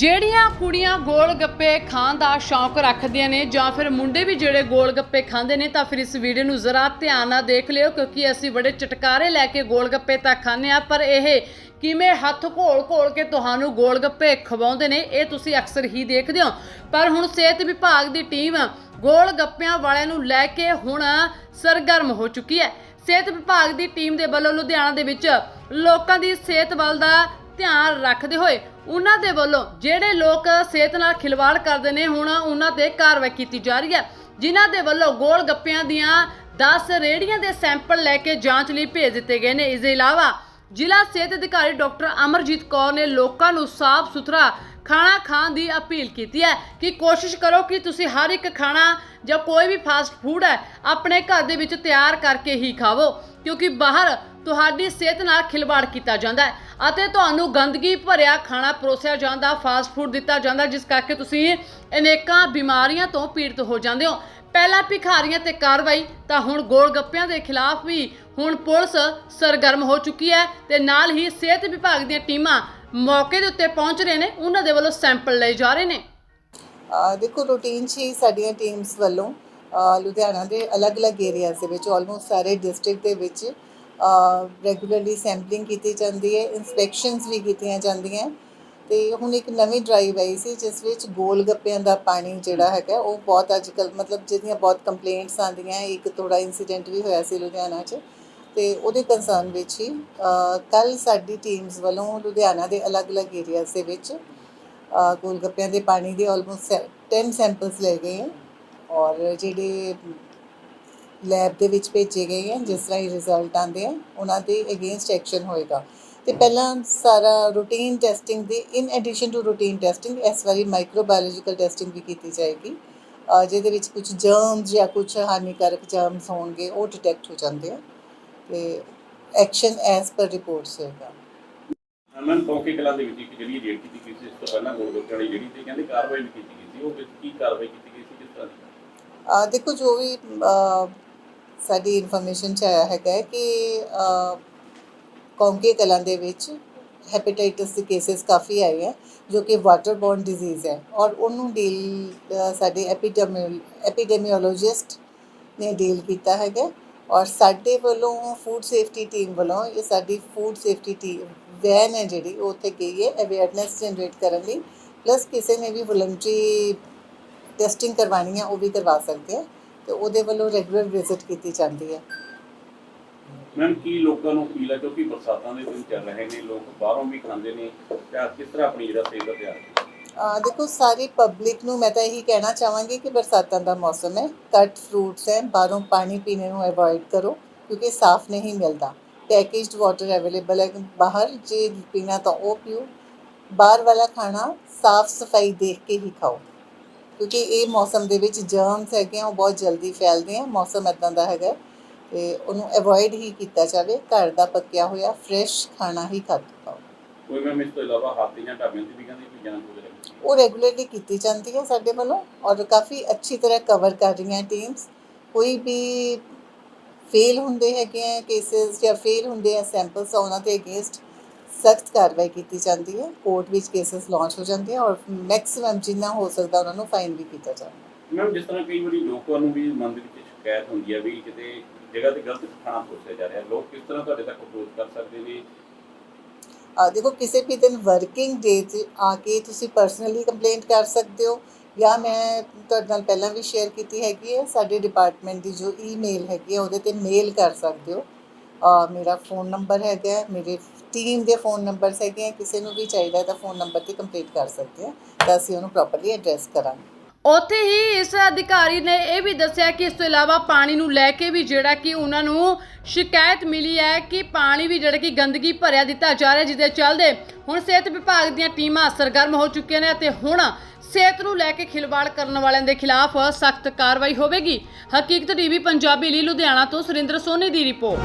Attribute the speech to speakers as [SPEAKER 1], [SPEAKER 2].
[SPEAKER 1] ਜਿਹੜੀਆਂ ਕੁੜੀਆਂ ਗੋਲ ਗੱਪੇ ਖਾਣ ਦਾ ਸ਼ੌਂਕ ਰੱਖਦੀਆਂ ਨੇ ਜਾਂ ਫਿਰ ਮੁੰਡੇ ਵੀ ਜਿਹੜੇ ਗੋਲ ਗੱਪੇ ਖਾਂਦੇ ਨੇ ਤਾਂ ਫਿਰ ਇਸ ਵੀਡੀਓ ਨੂੰ ਜ਼ਰਾ ਧਿਆਨ ਨਾਲ ਦੇਖ ਲਿਓ ਕਿਉਂਕਿ ਅਸੀਂ ਬੜੇ ਚਟਕਾਰੇ ਲੈ ਕੇ ਗੋਲ ਗੱਪੇ ਤਾਂ ਖਾਂਦੇ ਆ ਪਰ ਇਹ ਕਿਵੇਂ ਹੱਥ ਘੋਲ-ਘੋਲ ਕੇ ਤੁਹਾਨੂੰ ਗੋਲ ਗੱਪੇ ਖਵਾਉਂਦੇ ਨੇ, ਇਹ ਤੁਸੀਂ ਅਕਸਰ ਹੀ ਦੇਖਦੇ ਹੋ। ਪਰ ਹੁਣ ਸਿਹਤ ਵਿਭਾਗ ਦੀ ਟੀਮ ਗੋਲ ਗੱਪਿਆਂ ਵਾਲਿਆਂ ਨੂੰ ਲੈ ਕੇ ਹੁਣ ਸਰਗਰਮ ਹੋ ਚੁੱਕੀ ਹੈ। ਸਿਹਤ ਵਿਭਾਗ ਦੀ ਟੀਮ ਦੇ ਵੱਲੋਂ ਲੁਧਿਆਣਾ ਦੇ ਵਿੱਚ ਲੋਕਾਂ ਦੀ ਸਿਹਤ ਵੱਲ ਦਾ ਧਿਆਨ ਰੱਖਦੇ ਹੋਏ ਉਹਨਾਂ ਦੇ ਵੱਲੋਂ ਜਿਹੜੇ ਲੋਕ ਸਿਹਤ ਨਾਲ ਖਿਲਵਾੜ ਕਰਦੇ ਨੇ, ਹੁਣ ਉਹਨਾਂ ਤੇ ਕਾਰਵਾਈ ਕੀਤੀ ਜਾ ਰਹੀ ਹੈ। ਜਿਨ੍ਹਾਂ ਦੇ ਵੱਲੋਂ ਗੋਲ ਗੱਪਿਆਂ ਦੀਆਂ 10 ਰੇੜੀਆਂ ਦੇ ਸੈਂਪਲ ਲੈ ਕੇ ਜਾਂਚ ਲਈ ਭੇਜ ਦਿੱਤੇ ਗਏ ਨੇ। ਇਸ ਦੇ ਇਲਾਵਾ ਜ਼ਿਲ੍ਹਾ ਸਿਹਤ ਅਧਿਕਾਰੀ ਡਾਕਟਰ ਅਮਰਜੀਤ ਕੌਰ ਨੇ ਲੋਕਾਂ ਨੂੰ ਸਾਫ਼ ਸੁਥਰਾ ਖਾਣਾ ਖਾਣ ਦੀ ਅਪੀਲ ਕੀਤੀ ਹੈ ਕਿ ਕੋਸ਼ਿਸ਼ ਕਰੋ ਕਿ ਤੁਸੀਂ ਹਰ ਇੱਕ ਖਾਣਾ ਜਾਂ ਕੋਈ ਵੀ ਫਾਸਟ ਫੂਡ ਹੈ ਆਪਣੇ ਘਰ ਦੇ ਵਿੱਚ ਤਿਆਰ ਕਰਕੇ ਹੀ ਖਾਵੋ, ਕਿਉਂਕਿ ਬਾਹਰ ਤੁਹਾਡੀ ਸਿਹਤ ਨਾਲ ਖਿਲਵਾੜ ਕੀਤਾ ਜਾਂਦਾ ਹੈ ਅਤੇ ਤੁਹਾਨੂੰ ਗੰਦਗੀ ਭਰਿਆ ਖਾਣਾ ਪਰੋਸਿਆ ਜਾਂਦਾ, ਫਾਸਟ ਫੂਡ ਦਿੱਤਾ ਜਾਂਦਾ, ਜਿਸ ਕਰਕੇ ਤੁਸੀਂ ਅਨੇਕਾਂ ਬਿਮਾਰੀਆਂ ਤੋਂ ਪੀੜਤ ਹੋ ਜਾਂਦੇ ਹੋ। ਪਹਿਲਾਂ ਭਿਖਾਰੀਆਂ ਤੇ ਕਾਰਵਾਈ ਤਾਂ ਹੁਣ ਗੋਲ ਗੱਪਿਆਂ ਦੇ ਖਿਲਾਫ ਵੀ ਹੁਣ ਪੁਲਿਸ ਸਰਗਰਮ ਹੋ ਚੁੱਕੀ ਹੈ ਤੇ ਨਾਲ ਹੀ ਸਿਹਤ ਵਿਭਾਗ ਦੀਆਂ ਟੀਮਾਂ ਮੌਕੇ ਦੇ ਉੱਤੇ ਪਹੁੰਚ ਰਹੇ ਨੇ, ਉਹਨਾਂ ਦੇ ਵੱਲੋਂ ਸੈਂਪਲ ਲਏ ਜਾ ਰਹੇ ਨੇ।
[SPEAKER 2] ਅਹ ਦੇਖੋ ਰੂਟੀਨ 'ਚ ਹੀ ਸਾਡੀਆਂ ਟੀਮਸ ਵੱਲੋਂ, ਅਹ ਲੁਧਿਆਣਾ ਦੇ ਅਲੱਗ-ਅਲੱਗ ਏਰੀਆਜ਼ ਦੇ ਵਿੱਚ ਆਲਮੋਸਟ ਸਾਰੇ ਡਿਸਟ੍ਰਿਕਟ ਦੇ ਵਿੱਚ ਰੈਗੂਲਰਲੀ ਸੈਂਪਲਿੰਗ ਕੀਤੀ ਜਾਂਦੀ ਹੈ ਇਨਸਪੈਕਸ਼ਨਸ ਵੀ ਕੀਤੀਆਂ ਜਾਂਦੀਆਂ ਤੇ ਹੁਣ ਇੱਕ ਨਵੀਂ ਡਰਾਈਵ ਆਈ ਸੀ, ਜਿਸ ਵਿੱਚ ਗੋਲ ਗੱਪਿਆਂ ਦਾ ਪਾਣੀ ਜਿਹੜਾ ਹੈਗਾ, ਉਹ ਬਹੁਤ ਅੱਜਕੱਲ ਮਤਲਬ ਜਿਹਦੀਆਂ ਬਹੁਤ ਕੰਪਲੇਂਟਸ ਆਉਂਦੀਆਂ, ਇੱਕ ਥੋੜਾ ਇਨਸੀਡੈਂਟ ਵੀ ਹੋਇਆ ਸੀ ਲੁਧਿਆਣਾ 'ਚ। ਤੇ ਉਹਦੇ ਕੰਸਰਨ ਵਿੱਚ ਹੀ ਕੱਲ ਸਾਡੀ ਟੀਮਸ ਵੱਲੋਂ ਲੁਧਿਆਣਾ ਦੇ ਅਲੱਗ-ਅਲੱਗ ਏਰੀਆਜ਼ ਦੇ ਵਿੱਚ ਗੋਲਗੱਪਿਆਂ ਦੇ ਪਾਣੀ ਦੇ ਆਲਮੋਸਟ 10 ਸੈਂਪਲਸ ਲਏ ਗਏ ਹੈ ਔਰ ਜਿਹੜੇ ਲੈਬ ਦੇ ਵਿੱਚ ਭੇਜੇ ਗਏ ਹਨ ਜਿਸ ਤਰ੍ਹਾਂ ਹੀ ਰਿਜ਼ਲਟ ਆਉਂਦੇ ਆ ਉਹਨਾਂ ਦੇ ਅਗੇਂਸਟ ਐਕਸ਼ਨ ਹੋਏਗਾ। ਤੇ ਪਹਿਲਾਂ ਸਾਰਾ routine testing the in addition to routine testing ਇਸ ਵਾਰੀ ਮਾਈਕਰੋਬਾਇਓਲੋਜੀਕਲ ਟੈਸਟਿੰਗ ਵੀ ਕੀਤੀ ਜਾਏਗੀ। ਜਿਹਦੇ ਵਿੱਚ ਕੁਝ ਜਰਮਸ ਜਾਂ ਕੁਝ ਹਾਨੀਕਾਰਕ ਜਰਮਸ ਹੋਣਗੇ, ਉਹ ਡਿਟੈਕਟ ਹੋ ਜਾਂਦੇ ਆ ਤੇ ਐਕਸ਼ਨ ਐਸ ਪਰ ਰਿਪੋਰਟਸ ਹੋਏਗਾ
[SPEAKER 3] ਅਮਨ ਟੋਕੇ ਕਲਾਂ ਦੇ ਵਿੱਚ ਇੱਕ ਜਿਹੜੀ ਰੇਡ ਕੀਤੀ ਗਈ ਸੀ ਇਸ ਤੋਂ ਪਹਿਲਾਂ ਗੋਲਗੱਪੇ ਵਾਲੀ ਜਿਹੜੀ ਸੀ ਕਹਿੰਦੇ ਕਾਰਵਾਈ ਵੀ ਕੀਤੀ ਗਈ ਸੀ ਉਹ ਵਿੱਚ ਕੀ ਕਾਰਵਾਈ ਕੀਤੀ ਗਈ ਸੀ ਕਿਸ ਤਰ੍ਹਾਂ ਦੀ?
[SPEAKER 2] ਅ, ਦੇਖੋ ਜੋ ਵੀ ਸਾਡੀ ਇਨਫੋਰਮੇਸ਼ਨ ਚ ਆਇਆ ਹੈਗਾ ਕਿ ਕੌਂਕੇ ਕਲਾਂ ਦੇ ਵਿੱਚ ਹੈਪੇਟਾਈਟਸ ਦੇ ਕੇसेस ਕਾਫੀ ਆਏ ਹੈ ਜੋ ਕਿ ਵਾਟਰ ਬੋਰਨ ਡਿਜ਼ੀਜ਼ ਹੈ ਔਰ ਉਹਨੂੰ ਡੀਲ ਸਾਡੇ ਐਪੀਡੈਮੀਓਲੋਜਿਸਟ ਨੇ ਡੀਲ ਕੀਤਾ ਹੈਗਾ ਔਰ ਸਾਡੇ ਵੱਲੋਂ ਫੂਡ ਸੇਫਟੀ ਟੀਮ ਵੱਲੋਂ ਇਹ ਸਾਡੀ ਫੂਡ ਸੇਫਟੀ ਟੀਮ ਵੈਨ ਹੈ ਜਿਹੜੀ, ਉਹ ਉੱਥੇ ਗਈ ਹੈ ਅਵੇਅਰਨੈਸ ਜਨਰੇਟ ਕਰਨ ਲਈ ਪਲੱਸ ਕਿਸੇ ਨੇ ਵੀ ਵੋਲੰਟਰੀ ਟੈਸਟਿੰਗ ਕਰਵਾਉਣੀ ਹੈ, ਉਹ ਵੀ ਕਰਵਾ ਸਕਦੇ ਆ ਤੇ ਉਹਦੇ ਵੱਲੋਂ ਰੈਗੂਲਰ ਵਿਜ਼ਿਟ ਕੀਤੀ ਜਾਂਦੀ ਹੈ।
[SPEAKER 3] ਮੈਮ ਕੀ ਲੋਕਾਂ ਨੂੰ ਅਪੀਲ ਹੈ, ਕਿਉਂਕਿ ਬਰਸਾਤਾਂ ਦੇ ਦਿਨ ਚੱਲ ਰਹੇ ਨੇ, ਲੋਕ ਬਾਹਰੋਂ ਵੀ ਖਾਂਦੇ ਨੇ, ਤਾਂ ਕਿਸ ਤਰ੍ਹਾਂ ਆਪਣੀ ਜਿਹੜਾ ਸਿਹਤ ਦਾ ਧਿਆਨ
[SPEAKER 2] ਦੇਖੋ, ਸਾਰੀ ਪਬਲਿਕ ਨੂੰ ਮੈਂ ਤਾਂ ਇਹੀ ਕਹਿਣਾ ਚਾਹਾਂਗੀ ਕਿ ਬਰਸਾਤਾਂ ਦਾ ਮੌਸਮ ਹੈ ਕੱਟ ਫਰੂਟਸ ਹੈ, ਬਾਹਰੋਂ ਪਾਣੀ ਪੀਣੇ ਨੂੰ ਅਵੋਇਡ ਕਰੋ, ਕਿਉਂਕਿ ਸਾਫ਼ ਨਹੀਂ ਮਿਲਦਾ। ਪੈਕੇਜਡ ਵਾਟਰ ਅਵੇਲੇਬਲ ਹੈ, ਬਾਹਰ ਜੇ ਪੀਣਾ ਤਾਂ ਉਹ ਪੀਓ। ਬਾਹਰ ਵਾਲਾ ਖਾਣਾ ਸਾਫ਼ ਸਫ਼ਾਈ ਦੇਖ ਕੇ ਹੀ ਖਾਓ। ਕਿਉਂਕਿ ਇਹ ਮੌਸਮ ਦੇ ਵਿੱਚ ਜਰਮਸ ਹੈਗੇ ਆ, ਉਹ ਬਹੁਤ ਜਲਦੀ ਫੈਲਦੇ ਆ, ਮੌਸਮ ਇਦਾਂ ਦਾ ਹੈਗਾ ਤੇ ਉਹਨੂੰ ਅਵੋਇਡ ਹੀ ਕੀਤਾ ਜਾਵੇ, ਘਰ ਦਾ ਪੱਕਿਆ ਹੋਇਆ ਫਰੈਸ਼ ਖਾਣਾ ਹੀ ਖਾ ਖਾਓ।
[SPEAKER 3] ਕੋਈ ਮੈਮ ਇਸ ਤੋਂ ਇਲਾਵਾ ਹਾਥੀ ਜਾਂ ਢਾਬਿਆਂ ਤੇ ਵੀ ਕਹਿੰਦੇ ਕੋਈ ਜਾਂਚ ਵਗੈਰਾ
[SPEAKER 2] ਉਹ ਰੈਗੂਲਰਲੀ ਕੀਤੀ ਜਾਂਦੀ ਹੈ ਸਾਡੇ ਵੱਲੋਂ ਔਰ ਕਾਫੀ ਅੱਛੀ ਤਰ੍ਹਾਂ ਕਵਰ ਕਰ ਰਹੀਆਂ ਟੀਮਸ ਕੋਈ ਵੀ ਫੇਲ ਹੁੰਦੇ ਹੈਗੇ ਆ ਕੇਸਸ ਜਾਂ ਫੇਲ ਹੁੰਦੇ ਆ ਸੈਂਪਲਸ ਉਹਨਾਂ ਤੇ ਅਗੇਂਸਟ ਸਖਤ ਕਾਰਵਾਈ ਕੀਤੀ ਜਾਂਦੀ ਹੈ। ਕੋਰਟ ਵਿੱਚ ਕੇਸਸ ਲਾਂਚ ਹੋ ਜਾਂਦੇ ਆ ਔਰ ਮੈਕਸਿਮਮ ਜਿੰਨਾ ਹੋ ਸਕਦਾ ਉਹਨਾਂ ਨੂੰ ਫਾਈਨ ਵੀ ਕੀਤਾ ਜਾਂਦਾ
[SPEAKER 3] ਮੈਮ ਜਿਸ ਤਰ੍ਹਾਂ ਕਈ ਵਾਰੀ ਲੋਕਾਂ ਨੂੰ ਵੀ ਮਨ ਦੇ ਵਿੱਚ ਸ਼ਿਕਾਇਤ ਹੁੰਦੀ ਹੈ ਵੀ ਕਿਤੇ ਜਗ੍ਹਾ ਤੇ ਗਲਤ ਖਾਣਾ ਪੋਸਿਆ ਜਾ ਰਿਹਾ। ਲੋਕ ਕਿਸ ਤਰ੍ਹਾਂ ਤੁਹਾਡੇ ਤੱਕ ਅਪਰੋਚ ਕਰ ਸਕਦੇ ਨੇ?
[SPEAKER 2] ਦੇਖੋ, ਕਿਸੇ ਵੀ ਦਿਨ ਵਰਕਿੰਗ ਡੇ 'ਤੇ ਆ ਕੇ ਤੁਸੀਂ ਪਰਸਨਲੀ ਕੰਪਲੇਂਟ ਕਰ ਸਕਦੇ ਹੋ ਜਾਂ ਮੈਂ ਤੁਹਾਡੇ ਨਾਲ ਪਹਿਲਾਂ ਵੀ ਸ਼ੇਅਰ ਕੀਤੀ ਹੈਗੀ ਹੈ, ਸਾਡੇ ਡਿਪਾਰਟਮੈਂਟ ਦੀ ਜੋ ਈਮੇਲ ਹੈਗੀ ਹੈ, ਉਹਦੇ ਤੇ ਮੇਲ ਕਰ ਸਕਦੇ ਹੋ। ਮੇਰਾ ਫੋਨ ਨੰਬਰ ਹੈਗਾ ਮੇਰੇ ਟੀਮ ਦੇ ਫੋਨ ਨੰਬਰਸ ਹੈਗੇ ਹੈ, ਕਿਸੇ ਨੂੰ ਵੀ ਚਾਹੀਦਾ ਤਾਂ ਫੋਨ ਨੰਬਰ ਤੇ ਕੰਪਲੀਟ ਕਰ ਸਕਦੇ ਹੋ ਤਾਂ ਅਸੀਂ ਉਹਨੂੰ ਪ੍ਰੋਪਰਲੀ ਐਡਰੈਸ ਕਰਾਂਗੇ।
[SPEAKER 1] ਉੱਥੇ ਹੀ ਇਸ ਅਧਿਕਾਰੀ ਨੇ ਇਹ ਵੀ ਦੱਸਿਆ ਕਿ ਇਸ ਤੋਂ ਇਲਾਵਾ ਪਾਣੀ ਨੂੰ ਲੈ ਕੇ ਵੀ ਜਿਹੜਾ ਕਿ ਉਹਨਾਂ ਨੂੰ ਸ਼ਿਕਾਇਤ ਮਿਲੀ ਹੈ ਕਿ ਪਾਣੀ ਵੀ ਜਿਹੜਾ ਕਿ ਗੰਦਗੀ ਭਰਿਆ ਦਿੱਤਾ ਜਾ ਰਿਹਾ ਜਿਹਦੇ ਚੱਲਦੇ ਹੁਣ ਸਿਹਤ ਵਿਭਾਗ ਦੀਆਂ ਟੀਮਾਂ ਸਰਗਰਮ ਹੋ ਚੁੱਕੀਆਂ ਨੇ ਅਤੇ ਹੁਣ ਸਿਹਤ ਨੂੰ ਲੈ ਕੇ ਖਿਲਵਾੜ ਕਰਨ ਵਾਲਿਆਂ ਦੇ ਖਿਲਾਫ ਸਖਤ ਕਾਰਵਾਈ ਹੋਵੇਗੀ। ਹਕੀਕਤ ਟੀਵੀ ਪੰਜਾਬੀ ਲਈ ਲੁਧਿਆਣਾ ਤੋਂ ਸੁਰਿੰਦਰ ਸੋਨੀ ਦੀ ਰਿਪੋਰਟ।